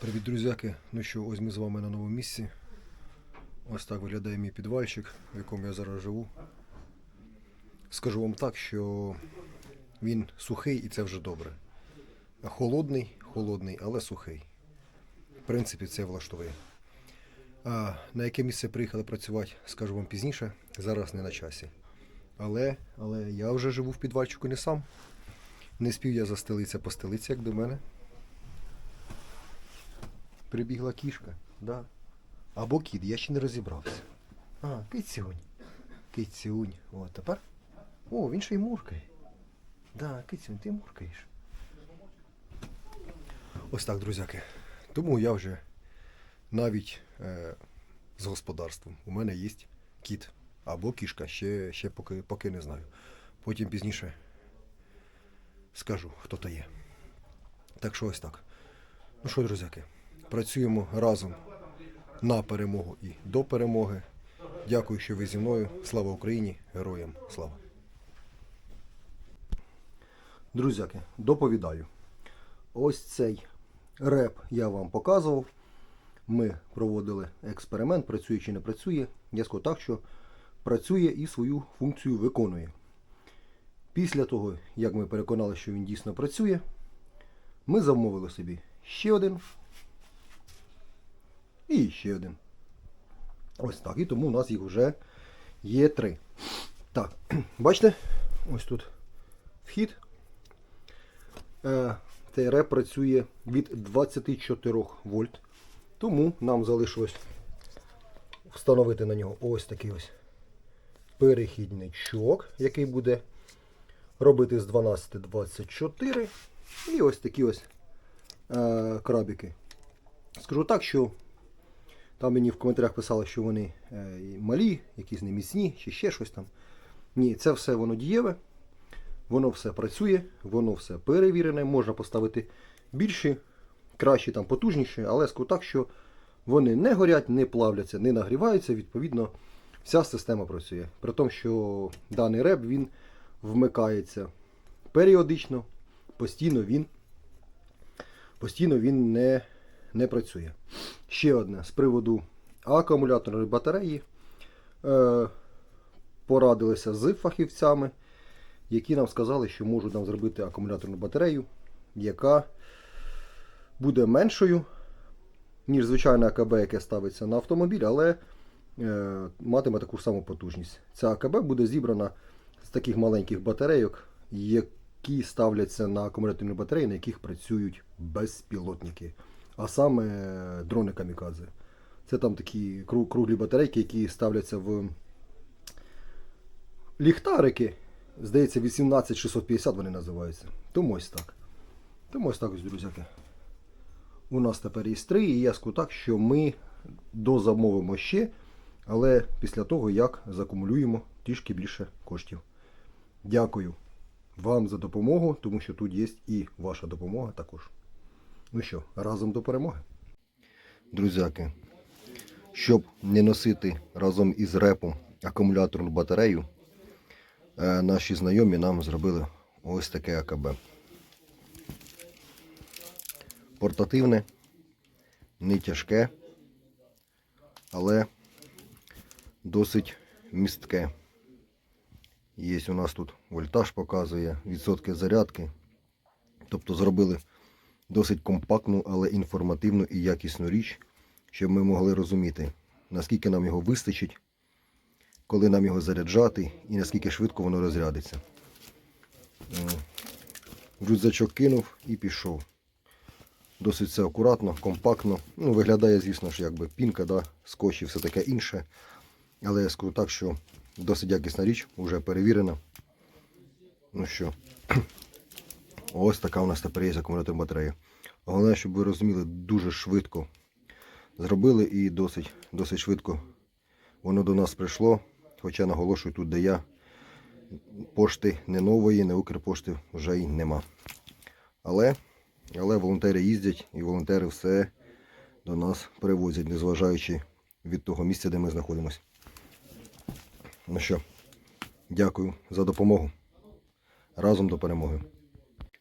Привіт, друзяки! Ну що, ось ми з вами на новому місці. Ось так виглядає мій підвальчик, в якому я зараз живу. Скажу вам так, що він сухий і це вже добре. Холодний, холодний, але сухий. В принципі, це влаштовує. А на яке місце приїхали працювати, скажу вам пізніше. Зараз не на часі. Але, але я вже живу в підвальчику не сам. Не спів я застелитися постелитися, як до мене. Прибігла кішка, да. Або кіт, я ще не розібрався. А, кицюнь. Кицюнь. О, тепер. О, він ще й муркає. Да, кицюнь, ти муркаєш. Ось так, друзяки. Тому я вже навіть е, з господарством. У мене є кіт або кішка, ще, ще поки, поки не знаю. Потім пізніше скажу, хто то є. Так що ось так. Ну що, друзяки, працюємо разом на перемогу і до перемоги. Дякую, що ви зі мною. Слава Україні! Героям слава! Друзяки, доповідаю. Ось цей реп я вам показував. Ми проводили експеримент, працює чи не працює. Я скажу так, що працює і свою функцію виконує. Після того, як ми переконали, що він дійсно працює, ми замовили собі ще один. І ще один. Ось так. І тому у нас їх вже є три. Так, бачите? Ось тут вхід. Е, Цей працює від 24 вольт. Тому нам залишилось встановити на нього ось такий ось перехідничок, який буде робити з 12 24. І ось такі ось е, крабики. Скажу так, що там мені в коментарях писали, що вони е, малі, якісь не міцні, чи ще щось там. Ні, це все воно дієве, воно все працює, воно все перевірене. Можна поставити більші, кращі, там, потужніші, але так, що вони не горять, не плавляться, не нагріваються. Відповідно, вся система працює. При тому, що даний реп він вмикається періодично, постійно він, постійно він не, не працює. Ще одне з приводу акумуляторної батареї. Е, порадилися з фахівцями, які нам сказали, що можуть нам зробити акумуляторну батарею, яка буде меншою, ніж звичайне АКБ, яке ставиться на автомобіль, але е, матиме таку саму потужність. Ця АКБ буде зібрана з таких маленьких батарейок, які ставляться на акумуляторні батареї, на яких працюють безпілотники, а саме дрони камікадзе. Це там такі кру- круглі батарейки, які ставляться в ліхтарики. Здається, 18650 вони називаються. Тому ось так. Тому ось так ось, друзяки. У нас тепер є три, і я скажу так, що ми дозамовимо ще, але після того, як закумулюємо трішки більше коштів. Дякую вам за допомогу, тому що тут є і ваша допомога також. Ну що, разом до перемоги. Друзяки, щоб не носити разом із репом акумуляторну батарею, е, наші знайомі нам зробили ось таке АКБ. Портативне, не тяжке, але досить містке. Є у нас тут вольтаж показує, відсотки зарядки. Тобто зробили досить компактну, але інформативну і якісну річ, щоб ми могли розуміти, наскільки нам його вистачить, коли нам його заряджати і наскільки швидко воно розрядиться. Рюкзачок кинув і пішов. Досить все акуратно, компактно. Ну, виглядає, звісно ж, якби пінка, да, скотч і все таке інше. Але я скажу так, що досить якісна річ, вже перевірена. Ну що, ось така у нас тепер є акумулятор батареї. Головне, щоб ви розуміли, дуже швидко зробили і досить, досить швидко воно до нас прийшло. Хоча наголошую тут, де я пошти не нової, не Укрпошти вже й нема. Але, але волонтери їздять і волонтери все до нас привозять, незважаючи від того місця, де ми знаходимося. Ну що, дякую за допомогу. Разом до перемоги.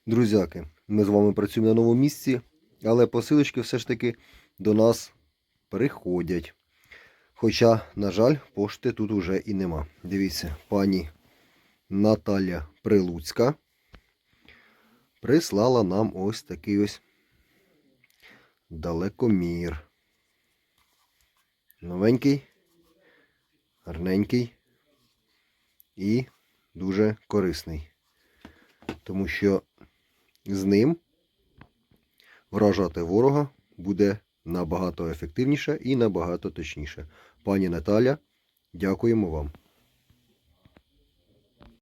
Друзяки, ми з вами працюємо на новому місці. але посилочки все ж таки до нас приходять. Хоча, на жаль, пошти тут уже і нема. Дивіться, пані Наталя Прилуцька прислала нам ось такий ось далекомір. Новенький, гарненький і дуже корисний. Тому що з ним вражати ворога буде набагато ефективніше і набагато точніше. Пані Наталя, дякуємо вам.